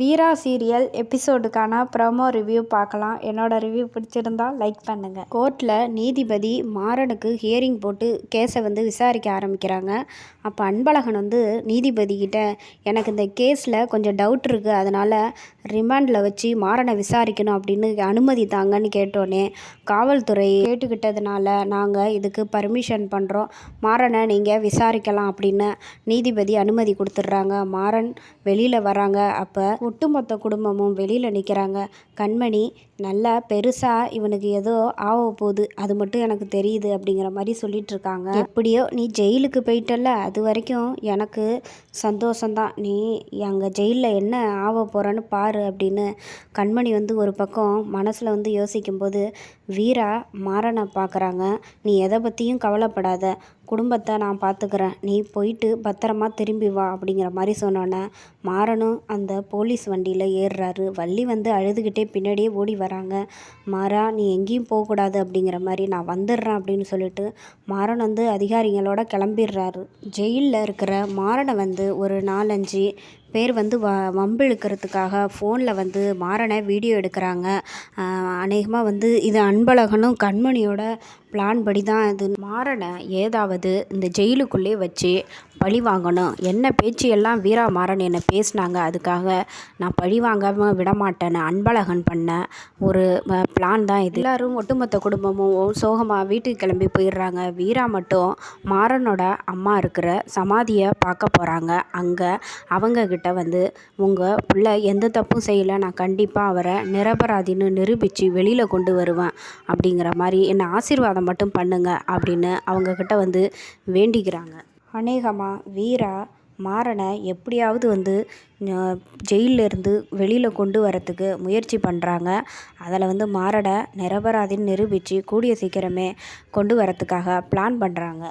வீரா serial எபிசோடுக்கான promo review பார்க்கலாம். என்னோட ரிவ்யூ பிடிச்சிருந்தா லைக் பண்ணுங்கள் கோர்ட்டில் நீதிபதி மாறனுக்கு ஹியரிங் போட்டு கேஸை வந்து விசாரிக்க ஆரம்பிக்கிறாங்க. அப்போ அன்பழகன் வந்து நீதிபதி கிட்ட எனக்கு இந்த கேஸில் கொஞ்சம் டவுட் இருக்குது அதனால் ரிமாண்டில் வச்சு மாறனை விசாரிக்கணும் அப்படின்னு அனுமதி தாங்கன்னு கேட்டோன்னே காவல்துறை கேட்டுக்கிட்டதுனால நாங்கள் இதுக்கு பர்மிஷன் பண்ணுறோம் மாறனை நீங்கள் விசாரிக்கலாம் அப்படின்னு நீதிபதி அனுமதி கொடுத்துட்றாங்க. மாறன் வெளியில் வராங்க. அப்போ ஒட்டுமொத்த குடும்பமும் வெளியில் நிற்கிறாங்க கண்மணி நல்லா பெருசாக இவனுக்கு ஏதோ ஆக போகுது. அது மட்டும் எனக்கு தெரியுது அப்படிங்கிற மாதிரி சொல்லிட்டு இருக்காங்க. எப்படியோ நீ ஜெயிலுக்கு போயிட்டல அது வரைக்கும் எனக்கு சந்தோஷந்தான் நீ அங்கே ஜெயிலில் என்ன ஆக போகிறன்னு பாரு அப்படின்னு கண்மணி வந்து ஒரு பக்கம் மனசில் வந்து யோசிக்கும்போது வீரா மாறனை பார்க்குறாங்க நீ எதை பற்றியும் கவலைப்படாத. குடும்பத்தை நான் பார்த்துக்கிறேன் நீ போயிட்டு பத்திரமா திரும்பி வா. அப்படிங்கிற மாதிரி சொன்னோன்னே மாறனும் அந்த போலீஸ் வண்டியில் ஏறுறாரு. வள்ளி வந்து அழுதுகிட்டே பின்னாடியே ஓடி வராங்க. மாறா நீ எங்கேயும் போகக்கூடாது அப்படிங்கிற மாதிரி நான் வந்துடுறேன் அப்படின்னு சொல்லிட்டு மாறன் வந்து அதிகாரிகளோட கிளம்பிடுறாரு. ஜெயிலில் இருக்கிற மாறனை வந்து ஒரு நாலஞ்சு பேர் வந்து வ வம்பு இழுக்கிறதுக்காக ஃபோனில் வந்து மாறனை வீடியோ எடுக்கிறாங்க. அநேகமாக வந்து இது அன்பழகனும் கண்மணியோட பிளான் படி தான் இது. மாறனை ஏதாவது இந்த ஜெயிலுக்குள்ளே வச்சு பழி வாங்கணும். என்ன பேச்சு எல்லாம் வீரா மாறன் என்னை பேசினாங்க. அதுக்காக நான் பழி வாங்காமல் விடமாட்டேன்னு அன்பழகன் பண்ண ஒரு பிளான் தான் இது. எல்லோரும் ஒட்டுமொத்த குடும்பமும் சோகமாக வீட்டுக்கு கிளம்பி போயிடுறாங்க. வீரா மட்டும் மாறனோட அம்மா இருக்கிற சமாதியை பார்க்க போகிறாங்க அங்கே அவங்கக்கிட்ட வந்து உங்கள் பிள்ளை எந்த தப்பும் செய்யலை. நான் கண்டிப்பாக அவரை நிரபராதின்னு நிரூபித்து வெளியில் கொண்டு வருவேன். அப்படிங்கிற மாதிரி என்னை ஆசீர்வாதம் மட்டும் பண்ணுங்க. அப்படின்னு அவங்கக்கிட்ட வந்து வேண்டிக்கிறாங்க. அநேகமாக வீரா மாறனை எப்படியாவது வந்து ஜெயிலிருந்து வெளியில் கொண்டு வரத்துக்கு முயற்சி பண்ணுறாங்க அதில் வந்து மாறனை நிரபராதின்னு நிரூபித்து கூடிய சீக்கிரமே கொண்டு வரத்துக்காக பிளான் பண்ணுறாங்க